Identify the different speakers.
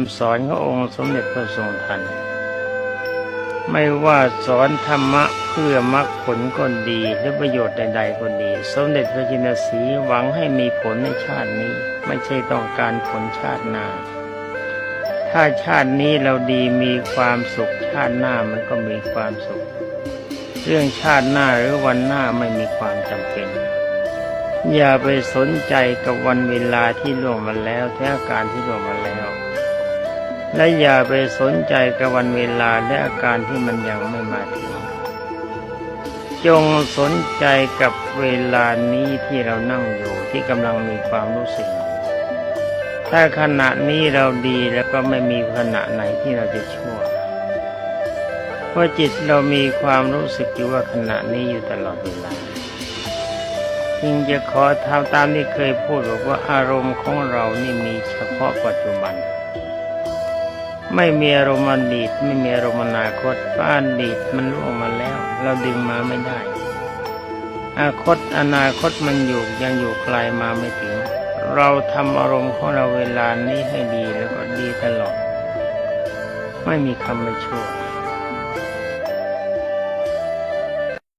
Speaker 1: คำสอนขององค์สมเด็จพระทรงทัน ไม่ว่าสอนธรรมะเพื่อมรรคผลก็ดีหรือประโยชน์ใดๆก็ดี สมเด็จพระจินสีห์หวังให้มีผลในชาตินี้ ไม่ใช่ต้องการผลชาติหน้า ถ้าชาตินี้เราดีมีความสุขชาติหน้ามันก็มีความสุข เรื่องชาติหน้าหรือวันหน้าไม่มีความจำเป็น อย่าไปสนใจกับวันเวลาที่ล่วงมาแล้วแท้อาการที่ล่วงมาแล้ว และอย่าไปสนใจกับวันเวลาและอาการที่มันยังไม่มาถึง จงสนใจกับเวลานี้ที่เรานั่งอยู่ที่กำลังมีความรู้สึก ถ้าขณะนี้เราดีแล้วก็ไม่มีขณะไหนที่เราจะชั่วเพราะจิตเรามีความรู้สึกอยู่ว่าขณะนี้อยู่ตลอดเวลาจึงจะขอทำตามที่เคยพูดบอกว่าอารมณ์ของเรานี่มีเฉพาะปัจจุบัน ไม่มีอารมณ์อดีตไม่มีอารมณ์อนาคตเพราะอดีตมันล่วงมาแล้ว เราดึงมาไม่ได้อาคตอนาคตมันอยู่ยังอยู่ไกลมาไม่ถึง เราทำอารมณ์ของเราเวลานี้ให้ดีแล้วก็ดีตลอด ไม่มีคำไม่ชั่ว